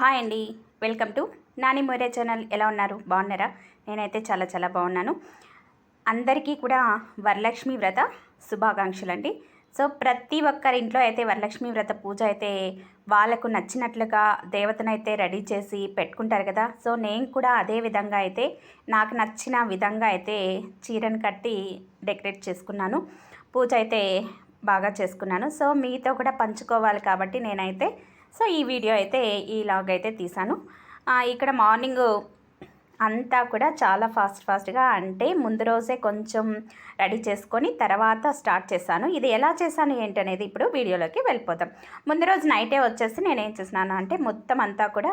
Hi అండి welcome to Nani మోరే channel. ఎలా ఉన్నారు? బాగున్నారా? నేనైతే చాలా చాలా బాగున్నాను. అందరికీ కూడా వరలక్ష్మి వ్రత శుభాకాంక్షలు అండి సో ప్రతి ఒక్కరి ఇంట్లో అయితే వరలక్ష్మి వ్రత పూజ అయితే వాళ్ళకు నచ్చినట్లుగా దేవతనైతే రెడీ చేసి పెట్టుకుంటారు కదా. సో నేను కూడా అదే విధంగా అయితే నాకు నచ్చిన విధంగా అయితే చీరను కట్టి డెకరేట్ చేసుకున్నాను. పూజ అయితే బాగా చేసుకున్నాను. సో మీతో కూడా పంచుకోవాలి కాబట్టి నేనైతే సో ఈ వీడియో అయితే ఈలాగైతే తీసాను. ఇక్కడ మార్నింగ్ అంతా కూడా చాలా ఫాస్ట్ ఫాస్ట్గా అంటే ముందు రోజే కొంచెం రెడీ చేసుకొని తర్వాత స్టార్ట్ చేశాను. ఇది ఎలా చేశాను ఏంటనేది ఇప్పుడు వీడియోలోకి వెళ్ళిపోతాం ముందు రోజు నైటే వచ్చేసి నేను ఏం చేసినాను అంటే మొత్తం అంతా కూడా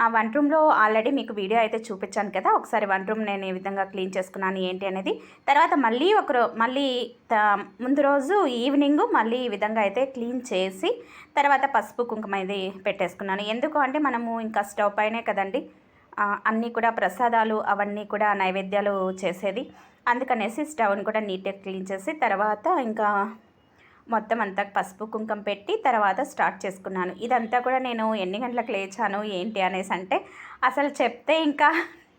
ఆ వన్ రూమ్లో ఆల్రెడీ మీకు వీడియో అయితే చూపించాను కదా ఒకసారి వన్ రూమ్ నేను ఏ విధంగా క్లీన్ చేసుకున్నాను ఏంటి అనేది. తర్వాత మళ్ళీ ఒక మళ్ళీ త- ముందు రోజు ఈవినింగ్ మళ్ళీ ఈ విధంగా అయితే క్లీన్ చేసి తర్వాత పసుపు కుంకుమ ఇది పెట్టేసుకున్నాను. ఎందుకు అంటే మనము ఇంకా స్టవ్ పైనే కదండి అన్నీ కూడా ప్రసాదాలు అవన్నీ కూడా నైవేద్యాలు చేసేది. అందుకనేసి స్టవ్ని కూడా నీట్గా క్లీన్ చేసి తర్వాత ఇంకా మొత్తం అంతా పసుపు కుంకం పెట్టి తర్వాత స్టార్ట్ చేసుకున్నాను. ఇదంతా కూడా నేను ఎన్ని గంటలకు లేచాను ఏంటి అనేసి అంటే అసలు చెప్తే ఇంకా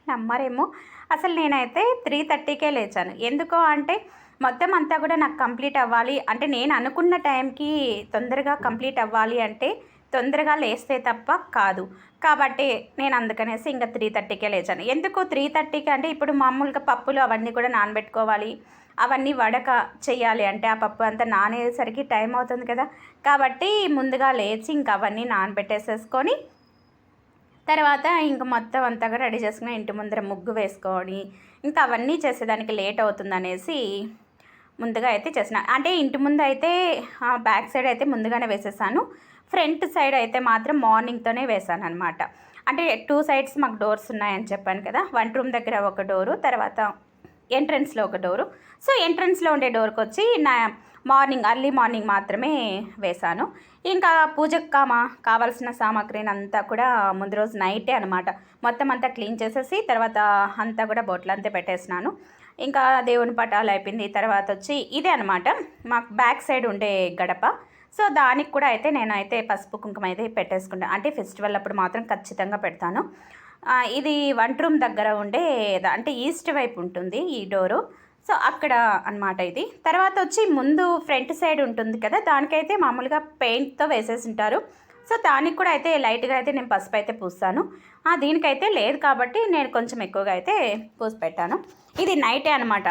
నమ్మరేమో. అసలు నేనైతే త్రీ థర్టీకే లేచాను. ఎందుకో అంటే మొత్తం అంతా కూడా నాకు కంప్లీట్ అవ్వాలి. అంటే నేను అనుకున్న టైంకి తొందరగా కంప్లీట్ అవ్వాలి అంటే తొందరగా లేస్తే తప్ప కాదు. కాబట్టి నేను అందుకనేసి ఇంకా త్రీ థర్టీకే లేచాను. ఎందుకు త్రీ థర్టీకి అంటే ఇప్పుడు మామూలుగా పప్పులు అవన్నీ కూడా నానబెట్టుకోవాలి. అవన్నీ వడక చేయాలి అంటే ఆ పప్పు అంతా నానేసరికి టైం అవుతుంది కదా. కాబట్టి ముందుగా లేచి ఇంకా అవన్నీ నానబెట్టేసేసుకొని తర్వాత ఇంక మొత్తం అంతా కూడా రెడీ చేసుకుని ఇంటి ముందర ముగ్గు వేసుకొని ఇంకా అవన్నీ చేసేదానికి లేట్ అవుతుంది అనేసి ముందుగా అయితే చేసిన. అంటే ఇంటి ముందు అయితే ఆ బ్యాక్ సైడ్ అయితే ముందుగానే వేసేసాను. ఫ్రంట్ సైడ్ అయితే మాత్రం మార్నింగ్తోనే వేసాను అనమాట అంటే టూ సైడ్స్ మాకు డోర్స్ ఉన్నాయని చెప్పాను కదా వన్ రూమ్ దగ్గర ఒక డోరు తర్వాత ఎంట్రన్స్లో ఒక డోరు సో ఎంట్రన్స్లో ఉండే డోర్కి వచ్చి నా మార్నింగ్ అర్లీ మార్నింగ్ మాత్రమే వేశాను. ఇంకా పూజకు కామా కావాల్సిన సామాగ్రిని అంతా కూడా ముందు రోజు నైటే అనమాట మొత్తం అంతా క్లీన్ చేసేసి తర్వాత అంతా కూడా బొట్లంతా పెట్టేసినాను. ఇంకా దేవుని పటాలు అయిపోయింది. తర్వాత వచ్చి ఇదే అనమాట మాకు బ్యాక్ సైడ్ ఉండే గడప. సో దానికి కూడా అయితే నేను అయితే పసుపు కుంకుమ అయితే పెట్టేసుకుంటాను అంటే ఫెస్టివల్ అప్పుడు మాత్రం ఖచ్చితంగా పెడతాను. ఇది వంట రూమ్ దగ్గర ఉండే అంటే ఈస్ట్ వైపు ఉంటుంది ఈ డోరు. సో అక్కడ అన్నమాట ఇది. తర్వాత వచ్చి ముందు ఫ్రంట్ సైడ్ ఉంటుంది కదా దానికైతే మామూలుగా పెయింట్తో వేసేసి ఉంటారు. సో దానికి కూడా అయితే లైట్గా అయితే నేను పసుపు అయితే పూస్తాను. దీనికైతే లేదు కాబట్టి నేను కొంచెం ఎక్కువగా అయితే పూసి పెట్టాను. ఇది నైటే అనమాట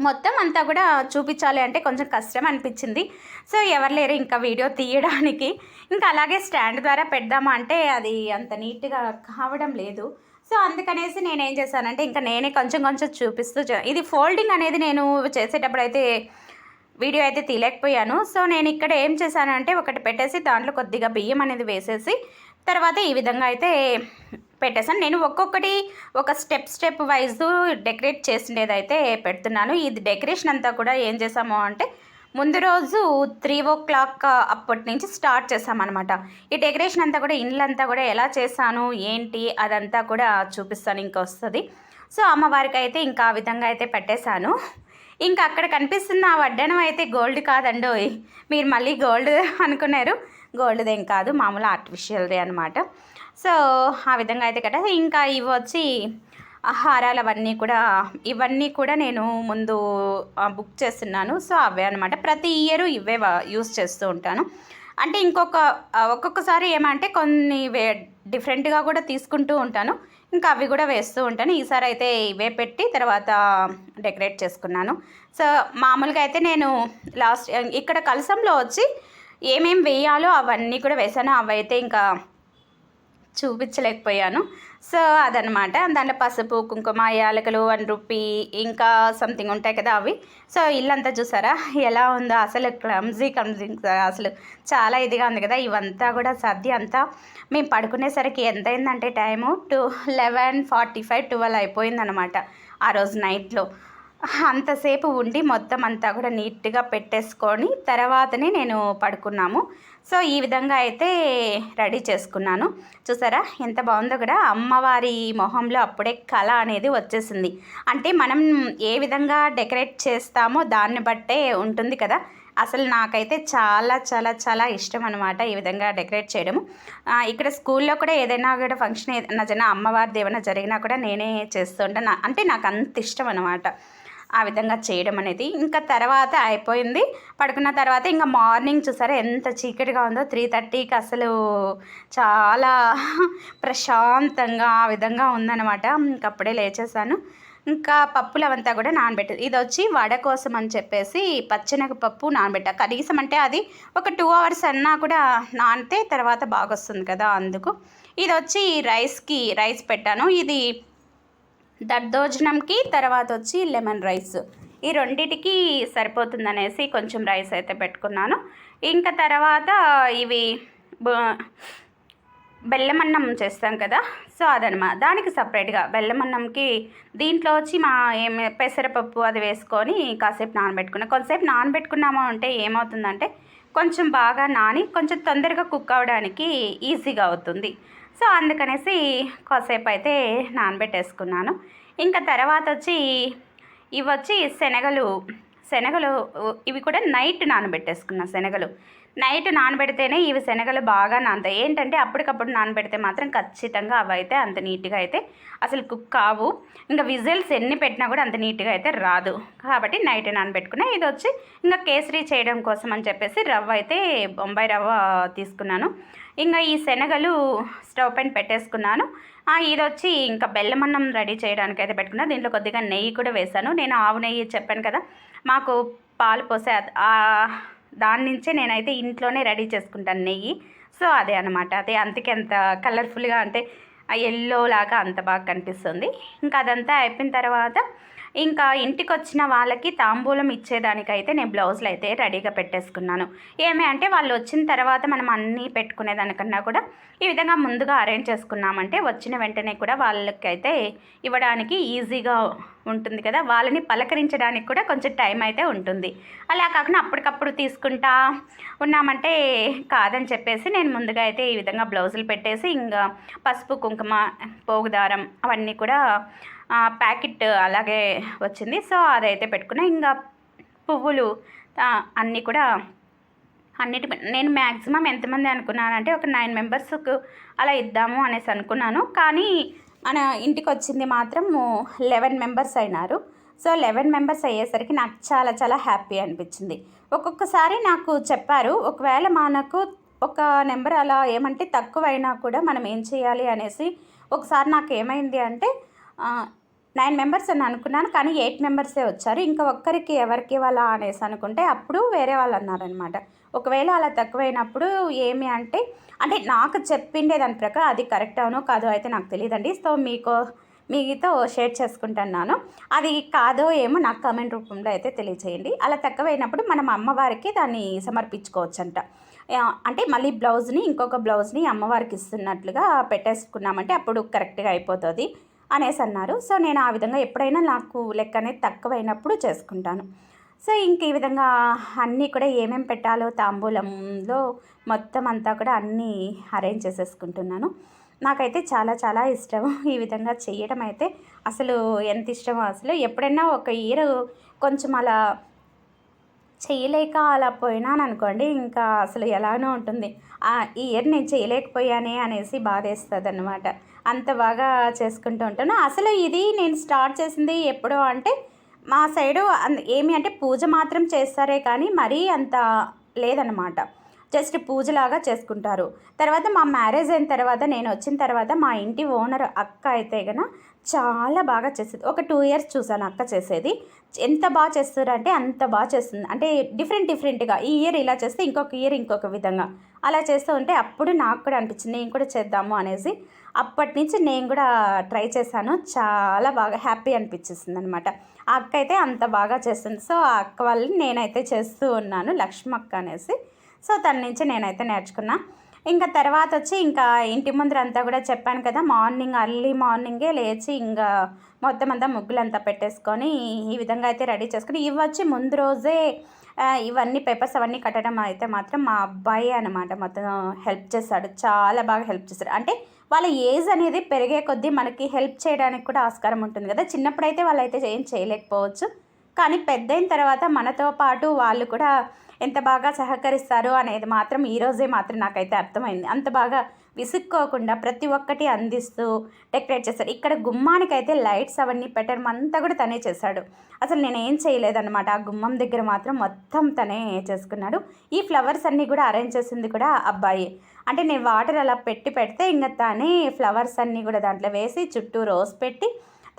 మొత్తం అంతా కూడా చూపించాలి అంటే కొంచెం కష్టం అనిపించింది. సో ఎవరు లేరు ఇంకా వీడియో తీయడానికి. ఇంకా అలాగే స్టాండ్ ద్వారా పెడదామా అంటే అది అంత నీట్గా కావడం లేదు. సో అందుకనేసి నేను ఏం చేశానంటే ఇంకా నేనే కొంచెం కొంచెం చూపిస్తూ ఇది ఫోల్డింగ్ అనేది నేను చేసేటప్పుడు అయితే వీడియో అయితే తీయలేకపోయాను. సో నేను ఇక్కడ ఏం చేశానంటే ఒకటి పెట్టేసి దాంట్లో కొద్దిగా బియ్యం అనేది వేసేసి తర్వాత ఈ విధంగా అయితే పెట్టేసాను నేను ఒక్కొక్కటి ఒక స్టెప్ స్టెప్ వైజ్ డెకరేట్ చేసిండేదైతే అయితే పెడుతున్నాను. ఇది డెకరేషన్ అంతా కూడా ఏం చేసాము అంటే ముందు రోజు త్రీ ఓ క్లాక్ అప్పటి నుంచి స్టార్ట్ చేసామన్నమాట ఈ డెకరేషన్ అంతా కూడా ఇండ్లంతా కూడా ఎలా చేశాను ఏంటి అదంతా కూడా చూపిస్తాను ఇంకా వస్తుంది. సో అమ్మవారికి అయితే ఇంకా ఆ విధంగా అయితే పెట్టేశాను. ఇంకా అక్కడ కనిపిస్తున్న ఆ వడ్డనం అయితే గోల్డ్ కాదండోయ్ మీరు మళ్ళీ గోల్డ్ అనుకున్నారు. గోల్డ్దేం కాదు మామూలు ఆర్టిఫిషియల్దే అనమాట సో ఆ విధంగా అయితే కదా ఇంకా ఇవి వచ్చి ఆహారాలు అవన్నీ కూడా ఇవన్నీ కూడా నేను ముందు బుక్ చేస్తున్నాను. సో అవే అనమాట ప్రతి ఇయర్ ఇవే యూస్ చేస్తూ ఉంటాను. అంటే ఇంకొక ఒక్కొక్కసారి ఏమంటే కొన్ని వే డిఫరెంట్గా కూడా తీసుకుంటూ ఉంటాను. ఇంకా అవి కూడా వేస్తూ ఉంటాను. ఈసారి అయితే ఇవే పెట్టి తర్వాత డెకరేట్ చేసుకున్నాను. సో మామూలుగా అయితే నేను లాస్ట్ ఇక్కడ కలసంలో వచ్చి ఏమేమి వేయాలో అవన్నీ కూడా వేసాను అవైతే ఇంకా చూపించలేకపోయాను. సో అదనమాట దాంట్లో పసుపు కుంకుమ యాలకులు వన్ రూపీ ఇంకా సంథింగ్ ఉంటాయి కదా అవి. సో ఇల్లంతా చూసారా? ఎలా ఉందో అసలు క్లమ్జీ క్లమ్జీ. అసలు చాలా ఇదిగా ఉంది కదా. ఇవంతా కూడా సర్ది అంతా మేము పడుకునేసరికి ఎంత అయిందంటే time? Two eleven forty five twelve అయిపోయిందనమాట ఆ రోజు నైట్లో. అంతసేపు ఉండి మొత్తం అంతా కూడా నీట్గా పెట్టేసుకొని తర్వాతనే నేను పడుకున్నాము. సో ఈ విధంగా అయితే రెడీ చేసుకున్నాను. చూసారా? ఎంత బాగుందో కూడా అమ్మవారి మొహంలో అప్పుడే కళ అనేది వచ్చేసింది. అంటే మనం ఏ విధంగా డెకరేట్ చేస్తామో దాన్ని బట్టే ఉంటుంది కదా. అసలు నాకైతే చాలా చాలా చాలా ఇష్టం అనమాట ఈ విధంగా డెకరేట్ చేయడము. ఇక్కడ స్కూల్లో కూడా ఏదైనా కూడా ఫంక్షన్ ఏదైనా జరిగినా అమ్మవారిది ఏమైనా జరిగినా కూడా నేనే చేస్తుంటాను అంటే నాకు అంత ఇష్టం అనమాట ఆ విధంగా చేయడం అనేది. ఇంకా తర్వాత అయిపోయింది. పడుకున్న తర్వాత ఇంకా మార్నింగ్ చూసారా ఎంత చీకటిగా ఉందో. త్రీ థర్టీకి అసలు చాలా ప్రశాంతంగా ఆ విధంగా ఉందన్నమాట. ఇంక అప్పుడే లేచేసాను ఇంకా పప్పులు అవంతా కూడా నానబెట్టు ఇది వచ్చి వడ కోసం అని చెప్పేసి పచ్చనగపప్పు నానబెట్టా. కనీసం అంటే అది ఒక టూ అవర్స్ అన్నా కూడా నానితే తర్వాత బాగా వస్తుంది కదా అందుకు. ఇది వచ్చి రైస్కి రైస్ పెట్టాను. ఇది దద్దోజనంకి తర్వాత వచ్చి లెమన్ రైస్. ఈ రెండిటికి సరిపోతుందనేసి కొంచెం రైస్ అయితే పెట్టుకున్నాను. ఇంకా తర్వాత ఇవి బ- బెల్లం అన్నం చేస్తాం కదా సో అదనమాట దానికి సపరేట్గా బెల్లమన్నంకి దీంట్లో వచ్చి మా ఏం పెసరపప్పు అది వేసుకొని కాసేపు నానబెట్టుకున్నాం. కొంతసేపు నానబెట్టుకున్నాము అంటే ఏమవుతుందంటే కొంచెం బాగా నాని కొంచెం తొందరగా కుక్ అవ్వడానికి ఈజీగా అవుతుంది. సో అందుకనేసి కాసేపు అయితే నానబెట్టేసుకున్నాను. ఇంకా తర్వాత వచ్చి ఇవి వచ్చి శనగలు శనగలు ఇవి కూడా నైట్ నానబెట్టేసుకున్నా శనగలు. నైట్ నానబెడితేనే ఇవి శనగలు బాగా నానతాయి. ఏంటంటే అప్పటికప్పుడు నానబెడితే మాత్రం ఖచ్చితంగా అవి అయితే అంత నీట్గా అయితే అసలు కుక్ కావు. ఇంకా విజిల్స్ ఎన్ని పెట్టినా కూడా అంత నీట్గా అయితే రాదు. కాబట్టి నైట్ నానబెట్టుకున్నా. ఇది వచ్చి ఇంకా కేసరి చేయడం కోసం అని చెప్పేసి రవ్వ అయితే బొంబాయి రవ్వ తీసుకున్నాను. ఇంకా ఈ శనగలు స్టవ్ పైన పెట్టేసుకున్నాను. ఇది వచ్చి ఇంకా బెల్లమన్నం రెడీ చేయడానికి అయితే పెట్టుకున్నా. దీంట్లో కొద్దిగా నెయ్యి కూడా వేశాను. నేను ఆవు నెయ్యి చెప్పాను కదా మాకు పాలు పోసే దాని నుంచే నేనైతే ఇంట్లోనే రెడీ చేసుకుంటాను నెయ్యి. సో అదే అనమాట అదే అందుకే అంత కలర్ఫుల్గా అంటే ఎల్లో లాగా అంత బాగా కనిపిస్తుంది. ఇంకా అదంతా అయిపోయిన తర్వాత ఇంకా ఇంటికి వచ్చిన వాళ్ళకి తాంబూలం ఇచ్చేదానికైతే నేను బ్లౌజులు అయితే రెడీగా పెట్టేసుకున్నాను. ఏమి అంటే వాళ్ళు వచ్చిన తర్వాత మనం అన్నీ పెట్టుకునేదానికన్నా కూడా ఈ విధంగా ముందుగా అరేంజ్ చేసుకున్నామంటే వచ్చిన వెంటనే కూడా వాళ్ళకైతే ఇవ్వడానికి ఈజీగా ఉంటుంది కదా వాళ్ళని పలకరించడానికి కూడా కొంచెం టైం అయితే ఉంటుంది. అలా కాకుండా అప్పటికప్పుడు తీసుకుంటా ఉన్నామంటే కాదని చెప్పేసి నేను ముందుగా అయితే ఈ విధంగా బ్లౌజులు పెట్టేసి ఇంకా పసుపు కుంకుమ పోగుదారం అవన్నీ కూడా ప్యాకెట్ అలాగే వచ్చింది. సో అదైతే పెట్టుకున్నా. ఇంకా పువ్వులు అన్నీ కూడా అన్నిటి నేను మ్యాక్సిమం ఎంతమంది అనుకున్నానంటే ఒక నైన్ మెంబర్స్కు అలా ఇద్దాము అనేసి అనుకున్నాను. కానీ మన ఇంటికి వచ్చింది మాత్రం లెవెన్ మెంబర్స్ అయినారు. సో లెవెన్ మెంబర్స్ అయ్యేసరికి నాకు చాలా చాలా హ్యాపీ అనిపించింది. ఒక్కొక్కసారి నాకు చెప్పారు ఒకవేళ మనకు ఒక నెంబర్ అలా ఏమంటే తక్కువైనా కూడా మనం ఏం చేయాలి అనేసి ఒకసారి నాకు ఏమైంది అంటే నైన్ మెంబర్స్ అని అనుకున్నాను కానీ ఎయిట్ మెంబర్సే వచ్చారు. ఇంకా ఒక్కరికి ఎవరికి వాళ్ళ అనేసి అనుకుంటే అప్పుడు వేరే వాళ్ళు అన్నారనమాట ఒకవేళ అలా తక్కువైనప్పుడు ఏమి అంటే అంటే నాకు చెప్పిండే దాని ప్రకారం అది కరెక్ట్ అవునో కాదో అయితే నాకు తెలియదండి. సో మీకు మీతో షేర్ చేసుకుంటున్నాను. అది కాదో ఏమో నాకు కామెంట్ రూపంలో అయితే తెలియచేయండి. అలా తక్కువైనప్పుడు మనం అమ్మవారికి దాన్ని సమర్పించుకోవచ్చంట. అంటే మళ్ళీ బ్లౌజ్ని ఇంకొక బ్లౌజ్ని అమ్మవారికి ఇస్తున్నట్లుగా పెట్టేసుకున్నామంటే అప్పుడు కరెక్ట్గా అయిపోతుంది. అనేసి అన్నారు సో నేను ఆ విధంగా ఎప్పుడైనా నాకు లెక్క అనేది తక్కువైనప్పుడు చేసుకుంటాను. సో ఇంక ఈ విధంగా అన్నీ కూడా ఏమేమి పెట్టాలో తాంబూలంలో మొత్తం అంతా కూడా అన్నీ అరేంజ్ చేసేసుకుంటున్నాను. నాకైతే చాలా చాలా ఇష్టం ఈ విధంగా చేయడం అయితే. అసలు ఎంత ఇష్టమో అసలు ఎప్పుడైనా ఒక ఇయర్ కొంచెం అలా చేయలేక అలా పోయినాను అనుకోండి ఇంకా అసలు ఎలానో ఉంటుంది. ఆ, ఈ ఇయర్ నేను చేయలేకపోయానే అనేసి బాధేస్తుంది అనమాట అంత బాగా చేసుకుంటూ ఉంటాను. అసలు ఇది నేను స్టార్ట్ చేసింది ఎప్పుడో అంటే మా సైడు ఏమి అంటే పూజ మాత్రం చేస్తారే కానీ మరీ అంత లేదనమాట జస్ట్ పూజలాగా చేసుకుంటారు. తర్వాత మా మ్యారేజ్ అయిన తర్వాత నేను వచ్చిన తర్వాత మా ఇంటి ఓనర్ అక్క అయితే గన చాలా బాగా చేసేది. ఒక టూ ఇయర్స్ చూసాను అక్క చేసేది. ఎంత బాగా చేస్తారంటే అంత బాగా చేస్తుంది. అంటే డిఫరెంట్ డిఫరెంట్గా ఈ ఇయర్ ఇలా చేస్తే ఇంకొక ఇయర్ ఇంకొక విధంగా. అలా చేస్తూ ఉంటే అప్పుడు నాకు కూడా అనిపించింది నేను కూడా చేద్దాము అనేసి. అప్పటి నుంచి నేను కూడా ట్రై చేశాను. చాలా బాగా హ్యాపీ అనిపించేసింది అనమాట ఆ అక్క అయితే అంత బాగా చేస్తుంది. సో ఆ అక్క వాళ్ళని నేనైతే చేస్తూ ఉన్నాను లక్ష్మక్క అనేసి. సో తన నుంచి నేనైతే నేర్చుకున్నా. ఇంకా తర్వాత వచ్చి ఇంకా ఇంటి ముందర అంతా కూడా చెప్పాను కదా మార్నింగ్ అర్లీ మార్నింగే లేచి ఇంకా మొత్తం అంతా ముగ్గులంతా పెట్టేసుకొని ఈ విధంగా అయితే రెడీ చేసుకుని ఇవి వచ్చి ముందు రోజే ఇవన్నీ పేపర్స్ అవన్నీ కట్టడం అయితే మాత్రం మా అబ్బాయి అనమాట మొత్తం హెల్ప్ చేస్తాడు. చాలా బాగా హెల్ప్ చేస్తాడు. అంటే వాళ్ళ ఏజ్ అనేది పెరిగే కొద్దీ మనకి హెల్ప్ చేయడానికి కూడా ఆస్కారం ఉంటుంది కదా. చిన్నప్పుడైతే వాళ్ళైతే ఏం చేయలేకపోవచ్చు. కానీ పెద్దయిన తర్వాత మనతో పాటు వాళ్ళు కూడా ఎంత బాగా సహకరిస్తారు అనేది మాత్రం ఈరోజే మాత్రం నాకైతే అర్థమైంది. అంత బాగా విసుక్కోకుండా ప్రతి ఒక్కటి అందిస్తూ డెకరేట్ చేశారు ఇక్కడ గుమ్మానికైతే లైట్స్ అవన్నీ పెట్టడం అంతా కూడా తనే చేశాడు. అసలు నేను ఏం చేయలేదన్నమాట. ఆ గుమ్మం దగ్గర మాత్రం మొత్తం తనే చేసుకున్నాడు. ఈ ఫ్లవర్స్ అన్నీ కూడా అరేంజ్ చేసింది కూడా అబ్బాయి. అంటే నేను వాటర్ అలా పెట్టి పెడితే ఇంకా తనే ఫ్లవర్స్ అన్నీ కూడా దాంట్లో వేసి చుట్టూ రోజ్ పెట్టి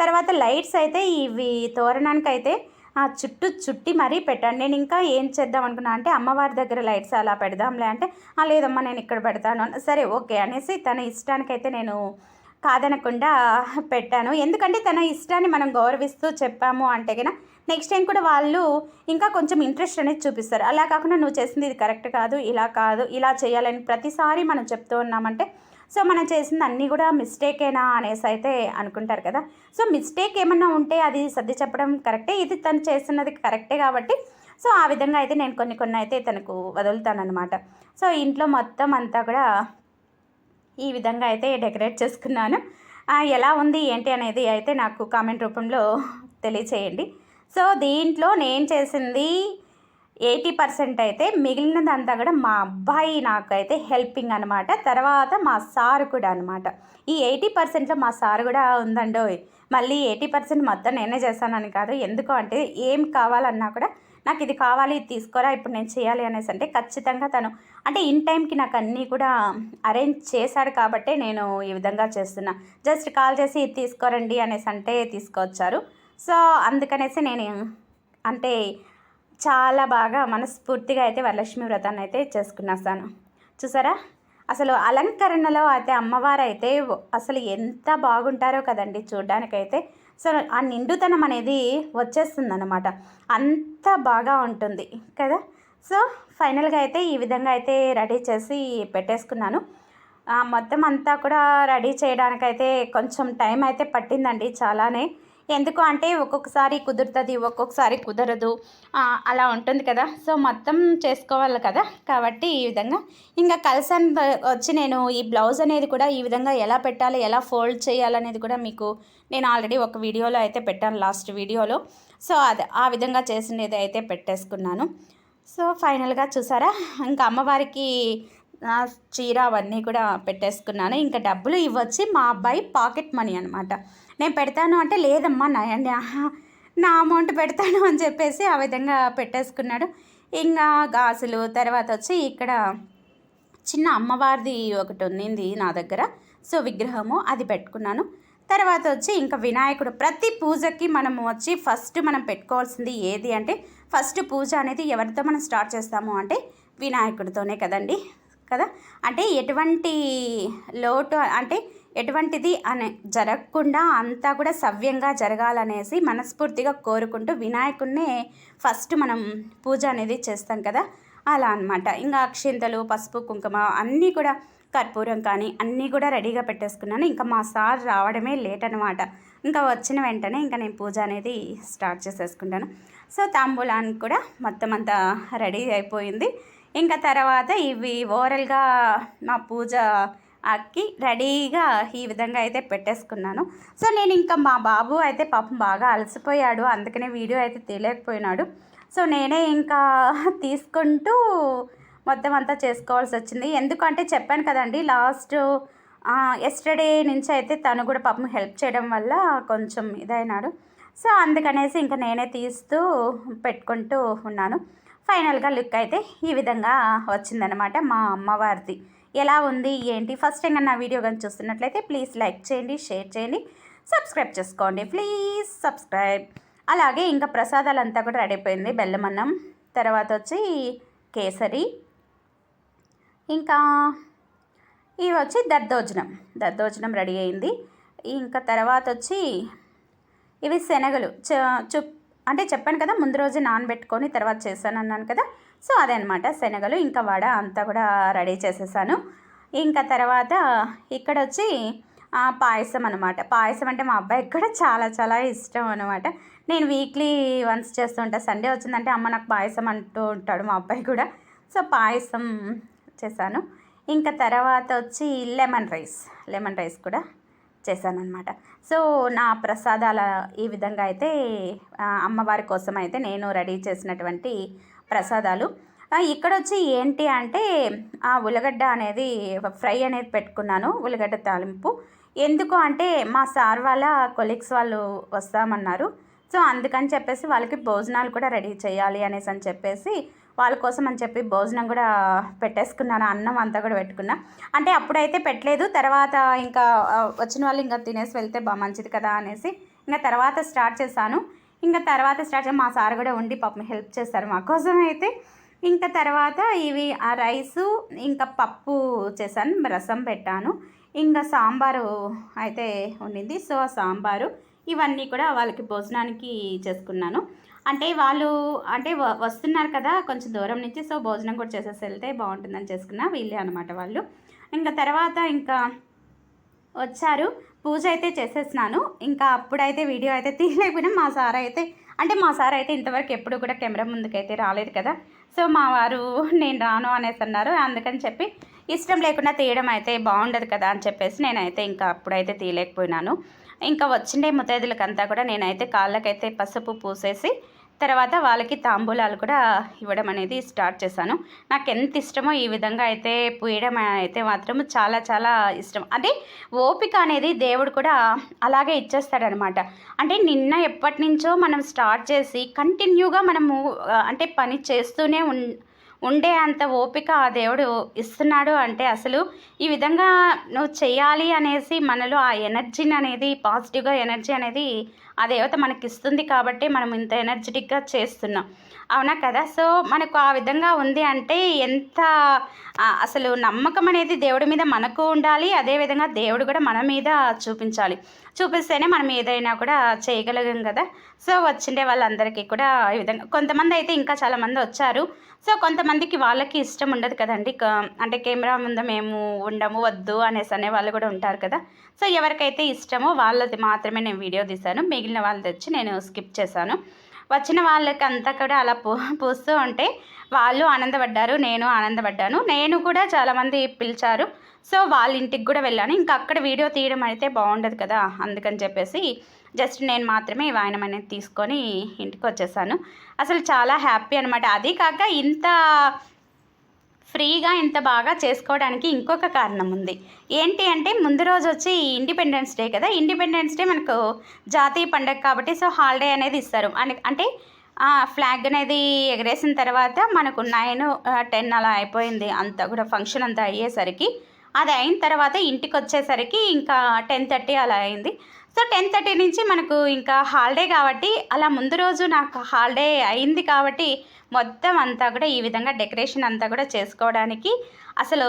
తర్వాత లైట్స్ అయితే ఇవి తోరణానికి అయితే ఆ చుట్టూ చుట్టి మరీ పెట్టాను నేను ఇంకా ఏం చేద్దాం అనుకున్నా అంటే అమ్మవారి దగ్గర లైట్స్ అలా పెడదాంలే అంటే "ఆ, లేదమ్మా నేను ఇక్కడ పెడతాను. సరే ఓకే. అనేసి తన ఇష్టానికైతే నేను కాదనకుండా పెట్టాను. ఎందుకంటే తన ఇష్టాన్ని మనం గౌరవిస్తూ చెప్పాము అంటే కనుక నెక్స్ట్ టైం కూడా వాళ్ళు ఇంకా కొంచెం ఇంట్రెస్ట్ అనేది చూపిస్తారు. అలా కాకుండా నువ్వు చేసింది ఇది కరెక్ట్ కాదు ఇలా కాదు ఇలా చేయాలని ప్రతిసారి మనం చెప్తూ ఉన్నామంటే సో మనం చేసింది అన్నీ కూడా మిస్టేకేనా అనేసి అయితే అనుకుంటారు కదా. సో మిస్టేక్ ఏమన్నా ఉంటే అది సర్ది చెప్పడం కరెక్టే ఇది తను చేస్తున్నది కరెక్టే కాబట్టి సో ఆ విధంగా అయితే నేను కొన్ని కొన్ని అయితే తనకు వదులుతానమాట సో ఇంట్లో మొత్తం అంతా కూడా ఈ విధంగా అయితే డెకరేట్ చేసుకున్నాను. ఎలా ఉంది ఏంటి అనేది అయితే నాకు కామెంట్ రూపంలో తెలియచేయండి. సో దీంట్లో నేను చేసింది ఎయిటీ పర్సెంట్ అయితే మిగిలినదంతా కూడా మా అబ్బాయి నాకైతే హెల్పింగ్ అనమాట తర్వాత మా సార్ కూడా అనమాట ఈ ఎయిటీ పర్సెంట్లో మా సార్ కూడా ఉందండి మళ్ళీ ఎయిటీ పర్సెంట్ మొత్తం నేనే చేస్తానని కాదు. ఎందుకు అంటే ఏం కావాలన్నా కూడా నాకు ఇది కావాలి ఇది తీసుకోరా ఇప్పుడు నేను చేయాలి అనేసి అంటే ఖచ్చితంగా తను అంటే ఇన్ టైంకి నాకు అన్నీ కూడా అరేంజ్ చేశాడు కాబట్టే నేను ఈ విధంగా చేస్తున్నా. జస్ట్ కాల్ చేసి ఇది తీసుకోరండి అనేసి అంటే తీసుకొచ్చారు. సో అందుకనేసి నేను అంటే చాలా బాగా మనస్ఫూర్తిగా అయితే వరలక్ష్మి వ్రతాన్ని అయితే చేసుకున్నాను చూసారా? అసలు అలంకరణలో అయితే అమ్మవారు అయితే అసలు ఎంత బాగుంటారో కదండి చూడ్డానికైతే. సో ఆ నిండుతనం అనేది వచ్చేస్తుందన్నమాట. అంత బాగా ఉంటుంది కదా? సో ఫైనల్గా అయితే ఈ విధంగా అయితే రెడీ చేసి పెట్టేసుకున్నాను. ఆ, మొత్తం అంతా కూడా రెడీ చేయడానికైతే కొంచెం టైం అయితే పట్టిందండి చాలానే. ఎందుకు అంటే ఒక్కొక్కసారి కుదురుతుంది ఒక్కొక్కసారి కుదరదు. అలా ఉంటుంది కదా. సో మొత్తం చేసుకోవాలి కదా. కాబట్టి ఈ విధంగా ఇంకా కల్సన్ వచ్చి నేను ఈ బ్లౌజ్ అనేది కూడా ఈ విధంగా ఎలా పెట్టాలి ఎలా ఫోల్డ్ చేయాలనేది కూడా మీకు నేను ఆల్రెడీ ఒక వీడియోలో అయితే పెట్టాను లాస్ట్ వీడియోలో. సో అది ఆ విధంగా చేసినది అయితే పెట్టేసుకున్నాను. సో ఫైనల్గా చూసారా? ఇంకా అమ్మవారికి నా చీర అవన్నీ కూడా పెట్టేసుకున్నాను. ఇంకా డబ్బులు ఇవ్వచ్చి మా అబ్బాయి పాకెట్ మనీ అనమాట నేను పెడతాను అంటే లేదమ్మా నా నా- నా అమౌంట్ పెడతాను అని చెప్పేసి ఆ విధంగా పెట్టేసుకున్నాడు. ఇంకా గాజులు తర్వాత వచ్చి ఇక్కడ చిన్న అమ్మవారిది ఒకటి ఉన్నింది నా దగ్గర. సో విగ్రహము అది పెట్టుకున్నాను. తర్వాత వచ్చి ఇంకా వినాయకుడు ప్రతి పూజకి మనము వచ్చి ఫస్ట్ మనం పెట్టుకోవాల్సింది ఏది అంటే ఫస్ట్ పూజ అనేది ఎవరితో మనం స్టార్ట్ చేస్తాము అంటే వినాయకుడితోనే కదండి. కదా? అంటే ఎటువంటి లోటు అంటే ఎటువంటిది అనే జరగకుండా అంతా కూడా సవ్యంగా జరగాలనేసి మనస్ఫూర్తిగా కోరుకుంటూ వినాయకుడినే ఫస్ట్ మనం పూజ అనేది చేస్తాం కదా? అలా అన్నమాట. ఇంకా అక్షింతలు పసుపు కుంకుమ అన్నీ కూడా కర్పూరం కానీ అన్నీ కూడా రెడీగా పెట్టేసుకున్నాను. ఇంకా మా సార్ రావడమే లేట్ అనమాట ఇంకా వచ్చిన వెంటనే ఇంకా నేను పూజ అనేది స్టార్ట్ చేసేసుకుంటాను. సో తాంబూలానికి కూడా మొత్తం అంతా రెడీ అయిపోయింది. ఇంకా తర్వాత ఇవి ఓవరాల్గా నా పూజ అక్కి రెడీగా ఈ విధంగా అయితే పెట్టేసుకున్నాను. సో నేను ఇంకా మా బాబు అయితే పాపం బాగా అలసిపోయాడు. అందుకనే వీడియో అయితే తీయలేకపోయినాడు. సో నేనే ఇంకా తీసుకుంటూ మొత్తం అంతా చేసుకోవాల్సి వచ్చింది. ఎందుకంటే చెప్పాను కదండి లాస్ట్ ఎస్టర్డే నుంచి అయితే తను కూడా పాపం హెల్ప్ చేయడం వల్ల కొంచెం ఇదైనాడు. సో అందుకనేసి ఇంకా నేనే తీస్తూ పెట్టుకుంటూ ఉన్నాను. ఫైనల్గా లుక్ అయితే ఈ విధంగా వచ్చిందనమాట మా అమ్మవారిది. ఎలా ఉంది ఏంటి? ఫస్ట్ టైం నా వీడియో కానీ చూస్తున్నట్లయితే ప్లీజ్ లైక్ చేయండి షేర్ చేయండి సబ్స్క్రైబ్ చేసుకోండి. Please subscribe. అలాగే ఇంకా ప్రసాదాలంతా కూడా రెడీ అయిపోయింది. బెల్లం అన్నం తర్వాత వచ్చి కేసరి ఇంకా ఇవి వచ్చి దద్దోజనం. దద్దోజనం రెడీ అయింది. ఇంకా తర్వాత వచ్చి ఇవి శనగలు చ- చు అంటే చెప్పాను కదా ముందు రోజు నానబెట్టుకొని తర్వాత చేశాను అన్నాను కదా. సో అదే అనమాట శనగలు ఇంకా వడ అంతా కూడా రెడీ చేసేసాను. ఇంకా తర్వాత ఇక్కడ వచ్చి పాయసం అనమాట పాయసం అంటే మా అబ్బాయికి కూడా చాలా చాలా ఇష్టం అనమాట నేను వీక్లీ వన్స్ చేస్తుంటా సండే వచ్చిందంటే అమ్మ నాకు పాయసం అంటూ ఉంటాడు మా అబ్బాయి కూడా. సో పాయసం చేశాను. ఇంకా తర్వాత వచ్చి లెమన్ రైస్ లెమన్ రైస్ కూడా చేశాను అనమాట సో నా ప్రసాదాల ఈ విధంగా అయితే అమ్మవారి కోసం అయితే నేను రెడీ చేసినటువంటి ప్రసాదాలు. ఇక్కడ వచ్చి ఏంటి అంటే ఆ ఉల్లగడ్డ అనేది ఫ్రై అనేది పెట్టుకున్నాను ఉల్లగడ్డ తాలింపు. ఎందుకు అంటే మా సార్ వాళ్ళ కొలీగ్స్ వాళ్ళు వస్తామన్నారు. సో అందుకని చెప్పేసి వాళ్ళకి భోజనాలు కూడా రెడీ చేయాలి అనేసి అని చెప్పేసి వాళ్ళ కోసం అని చెప్పి భోజనం కూడా పెట్టేసుకున్నాను అన్నం అంతా కూడా పెట్టుకున్నా. అంటే అప్పుడైతే పెట్టలేదు తర్వాత ఇంకా వచ్చిన వాళ్ళు ఇంకా తినేసి వెళ్తే బాగా మంచిది కదా అనేసి ఇంకా తర్వాత స్టార్ట్ చేశాను. ఇంకా తర్వాత స్టార్ట్ చేసి మా సార్ కూడా ఉండి పాపం హెల్ప్ చేస్తారు మా కోసం అయితే. ఇంకా తర్వాత ఇవి ఆ రైసు ఇంకా పప్పు చేశాను రసం పెట్టాను. ఇంకా సాంబారు అయితే ఉండింది. సో ఆ సాంబారు ఇవన్నీ కూడా వాళ్ళకి భోజనానికి చేసుకున్నాను. అంటే వాళ్ళు అంటే వ- వస్తున్నారు కదా కొంచెం దూరం నుంచి సో భోజనం కూడా చేసేసి వెళ్తే బాగుంటుందని చేసుకున్నా వీళ్ళే అనమాట వాళ్ళు. ఇంకా తర్వాత ఇంకా వచ్చారు. పూజ అయితే చేసేసినాను. ఇంకా అప్పుడైతే వీడియో అయితే తీయలేకపోయినా మా సార్ అయితే అంటే మా సార్ అయితే ఇంతవరకు ఎప్పుడు కూడా కెమెరా ముందుకైతే రాలేదు కదా. సో మా వారు నేను రాను అనేసి అన్నారు. అందుకని చెప్పి ఇష్టం లేకుండా తీయడం అయితే బాగుండదు కదా అని చెప్పేసి నేనైతే ఇంకా అప్పుడైతే తీయలేకపోయినాను. ఇంకా వచ్చిండే ముత్తైదులకంతా కూడా నేనైతే కాళ్ళకైతే పసుపు పూసేసి తర్వాత వాళ్ళకి తాంబూలాలు కూడా ఇవ్వడం అనేది స్టార్ట్ చేశాను. నాకు ఎంత ఇష్టమో ఈ విధంగా అయితే పూయడం అయితే మాత్రం చాలా చాలా ఇష్టం. అంటే ఓపిక అనేది దేవుడు కూడా అలాగే ఇచ్చేస్తాడనమాట. అంటే నిన్న ఎప్పటి నుంచో మనం స్టార్ట్ చేసి కంటిన్యూగా మనము అంటే పని చేస్తూనే ఉన్ ఉండే అంత ఓపిక ఆ దేవుడు ఇస్తున్నాడు అంటే అసలు ఈ విధంగా నువ్వు చేయాలి అనేసి మనలో ఆ ఎనర్జీని అనేది పాజిటివ్గా ఎనర్జీ అనేది ఆ దేవత మనకి ఇస్తుంది కాబట్టి మనం ఇంత ఎనర్జెటిక్గా చేస్తున్నాం. అవునా కదా? సో మనకు ఆ విధంగా ఉంది అంటే ఎంత అసలు నమ్మకం అనేది దేవుడి మీద మనకు ఉండాలి అదేవిధంగా దేవుడు కూడా మన మీద చూపించాలి. చూపిస్తేనే మనం ఏదైనా కూడా చేయగలిగాం కదా? సో వచ్చిండే వాళ్ళందరికీ కూడా ఈ విధంగా కొంతమంది అయితే ఇంకా చాలామంది వచ్చారు. సో కొంతమందికి వాళ్ళకి ఇష్టం ఉండదు కదండి. క- అంటే కెమెరా ముందు మేము ఉండము వద్దు అనేసి అనే వాళ్ళు కూడా ఉంటారు కదా? సో ఎవరికైతే ఇష్టమో వాళ్ళది మాత్రమే నేను వీడియో తీశాను. మిగిలిన వాళ్ళది వచ్చి నేను స్కిప్ చేశాను. వచ్చిన వాళ్ళకి అంతా కూడా అలా పూ పూస్తూ ఉంటే వాళ్ళు ఆనందపడ్డారు నేను ఆనందపడ్డాను. నేను కూడా చాలామంది పిలిచారు. సో వాళ్ళ ఇంటికి కూడా వెళ్ళాను. ఇంకా అక్కడ వీడియో తీయడం అయితే బాగుండదు కదా అందుకని చెప్పేసి జస్ట్ నేను మాత్రమే ఈ వాయనం అనేది తీసుకొని ఇంటికి వచ్చేసాను. అసలు చాలా హ్యాపీ అనమాట అది కాక ఇంత ఫ్రీగా ఇంత బాగా చేసుకోవడానికి ఇంకొక కారణం ఉంది. ఏంటి అంటే ముందు రోజు వచ్చి ఇండిపెండెన్స్ డే కదా ఇండిపెండెన్స్ డే మనకు జాతీయ పండగ కాబట్టి సో హాలిడే అనేది ఇస్తారు. అన- అంటే ఫ్లాగ్ అనేది ఎగరేసిన తర్వాత మనకు నైన్ టెన్ అలా అయిపోయింది. అంతా కూడా ఫంక్షన్ అంతా అయ్యేసరికి అది అయిన తర్వాత ఇంటికి వచ్చేసరికి ఇంకా టెన్ థర్టీ అలా అయింది. సో టెన్ థర్టీ నుంచి మనకు ఇంకా హాలిడే కాబట్టి అలా ముందు రోజు నాకు హాలిడే అయింది కాబట్టి మొత్తం అంతా కూడా ఈ విధంగా డెకరేషన్ అంతా కూడా చేసుకోవడానికి అసలు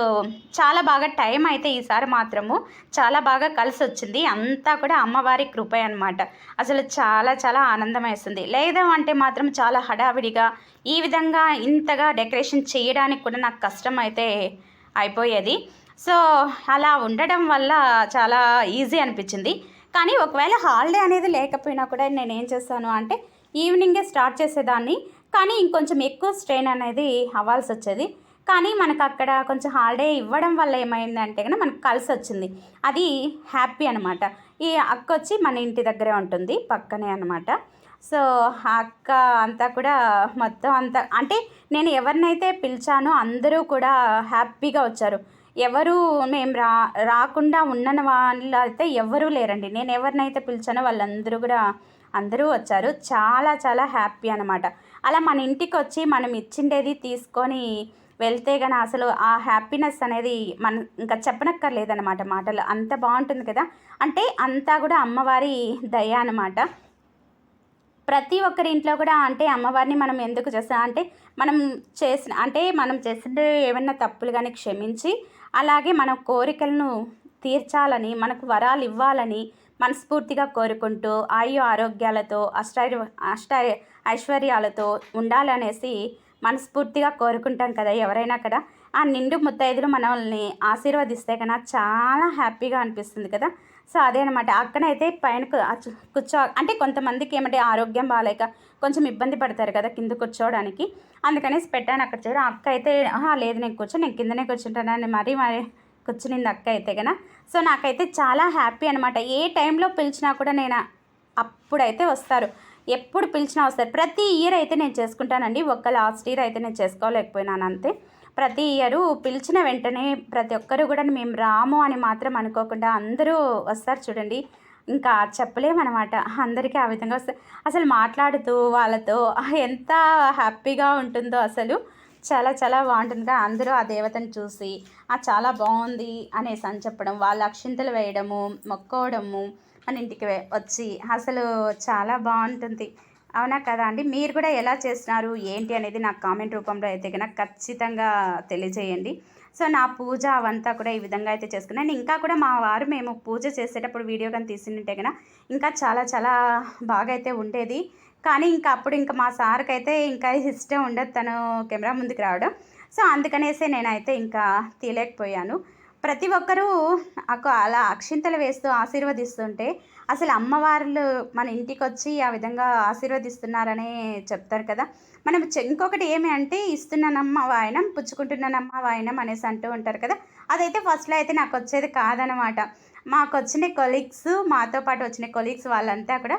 చాలా బాగా టైం అయితే ఈసారి మాత్రము చాలా బాగా కలిసి వచ్చింది. అంతా కూడా అమ్మవారి కృపే అనమాట అసలు చాలా చాలా ఆనందం వేస్తుంది. లేదు అంటే మాత్రం చాలా హడావిడిగా ఈ విధంగా ఇంతగా డెకరేషన్ చేయడానికి కూడా నాకు కష్టం అయితే అయిపోయేది. సో అలా ఉండడం వల్ల చాలా ఈజీ అనిపించింది. కానీ ఒకవేళ హాలిడే అనేది లేకపోయినా కూడా నేను ఏం చేస్తాను అంటే ఈవినింగే స్టార్ట్ చేసేదాన్ని. కానీ ఇంకొంచెం ఎక్కువ స్ట్రెయిన్ అనేది అవ్వాల్సి వచ్చేది. కానీ మనకు అక్కడ కొంచెం హాలిడే ఇవ్వడం వల్ల ఏమైందంటే కనుక మనకు కలిసి వచ్చింది. అది హ్యాపీ అనమాట ఈ అక్క వచ్చి మన ఇంటి దగ్గరే ఉంటుంది పక్కనే అనమాట సో ఆ అక్క అంతా కూడా మొత్తం అంతా అంటే నేను ఎవరినైతే పిలిచానో అందరూ కూడా హ్యాపీగా వచ్చారు. ఎవరు మేము రా రాకుండా ఉన్న వాళ్ళు అయితే ఎవరూ లేరండి. నేను ఎవరినైతే పిలిచానో వాళ్ళందరూ కూడా అందరూ వచ్చారు. చాలా చాలా హ్యాపీ అనమాట అలా మన ఇంటికి వచ్చి మనం ఇచ్చిండేది తీసుకొని వెళ్తే కానీ అసలు ఆ హ్యాపీనెస్ అనేది మనం ఇంకా చెప్పనక్కర్లేదన్నమాట మాటలు. అంత బాగుంటుంది కదా. అంటే అంతా కూడా అమ్మవారి దయ అనమాట ప్రతి ఒక్కరి ఇంట్లో కూడా అంటే అమ్మవారిని మనం ఎందుకు చేస్తాం అంటే మనం చేసిన అంటే మనం చేసిన ఏమైనా తప్పులు కానీ క్షమించి అలాగే మన కోరికలను తీర్చాలని మనకు వరాలు ఇవ్వాలని మనస్ఫూర్తిగా కోరుకుంటూ ఆయు ఆరోగ్యాలతో అష్టైర్ అష్ట ఐశ్వర్యాలతో ఉండాలనేసి మనస్ఫూర్తిగా కోరుకుంటాం కదా ఎవరైనా కదా ఆ నిండు ముత్తైదులు మనల్ని ఆశీర్వదిస్తే కన్నా చాలా హ్యాపీగా అనిపిస్తుంది కదా. సో అదే అనమాట అక్కడైతే పైన కూర్చో అంటే కొంతమందికి ఏమంటే ఆరోగ్యం బాగాలేక కొంచెం ఇబ్బంది పడతారు కదా కింద కూర్చోవడానికి. అందుకనేసి పెట్టాను అక్కడ చూడ. అక్క అయితే లేదు నేను కూర్చో నేను కిందనే కూర్చుంటానని మరీ మరి కూర్చునింది అక్క అయితే కదా. సో నాకైతే చాలా హ్యాపీ అనమాట ఏ టైంలో పిలిచినా కూడా నేను అప్పుడైతే వస్తారు. ఎప్పుడు పిలిచినా వస్తారు. ప్రతి ఇయర్ అయితే నేను చేసుకుంటానండి. ఒక్క లాస్ట్ ఇయర్ అయితే నేను చేసుకోలేకపోయినాను అంతే. ప్రతి ఇయరు పిలిచిన వెంటనే ప్రతి ఒక్కరు కూడా మేము రాము అని మాత్రం అనుకోకుండా అందరూ వస్తారు చూడండి. ఇంకా చెప్పలేమన్నమాట. అందరికీ ఆ విధంగా వస్తారు అసలు మాట్లాడుతూ వాళ్ళతో ఎంత హ్యాపీగా ఉంటుందో అసలు. చాలా చాలా బాగుంటుందిగా అందరూ ఆ దేవతను చూసి ఆ చాలా బాగుంది అనేసి అని చెప్పడం వాళ్ళ అక్షింతలు వేయడము మొక్కోవడము మన ఇంటికి వచ్చి అసలు చాలా బాగుంటుంది. అవునా కదా అండి. మీరు కూడా ఎలా చేస్తున్నారు? ఏంటి అనేది నాకు కామెంట్ రూపంలో అయితే కనుక ఖచ్చితంగా తెలియజేయండి. సో నా పూజ అవంతా కూడా ఈ విధంగా అయితే చేసుకున్నాను ఇంకా కూడా మా వారు మేము పూజ చేసేటప్పుడు వీడియో కానీ తీసింటే కనుక ఇంకా చాలా చాలా బాగా అయితే ఉండేది. కానీ ఇంకా అప్పుడు ఇంకా మా సార్కి అయితే ఇంకా ఇష్టం ఉండదు తను కెమెరా ముందుకు రావడం. సో అందుకనేసే నేనైతే ఇంకా తీయలేకపోయాను. ప్రతి ఒక్కరూ నాకు అలా అక్షింతలు వేస్తూ ఆశీర్వదిస్తుంటే అసలు అమ్మవార్లు మన ఇంటికి వచ్చి ఆ విధంగా ఆశీర్వదిస్తున్నారనే చెప్తారు కదా. మనం ఇంకొకటి ఏమి అంటే ఇస్తున్నానమ్మ వాయనం పుచ్చుకుంటున్నానమ్మ వాయనం అనేసి అంటూ ఉంటారు కదా. అదైతే ఫస్ట్లో అయితే నాకు వచ్చేది కాదనమాట. మాకు వచ్చిన కొలీగ్స్ మాతో పాటు వచ్చిన కొలీగ్స్ వాళ్ళంతా కూడా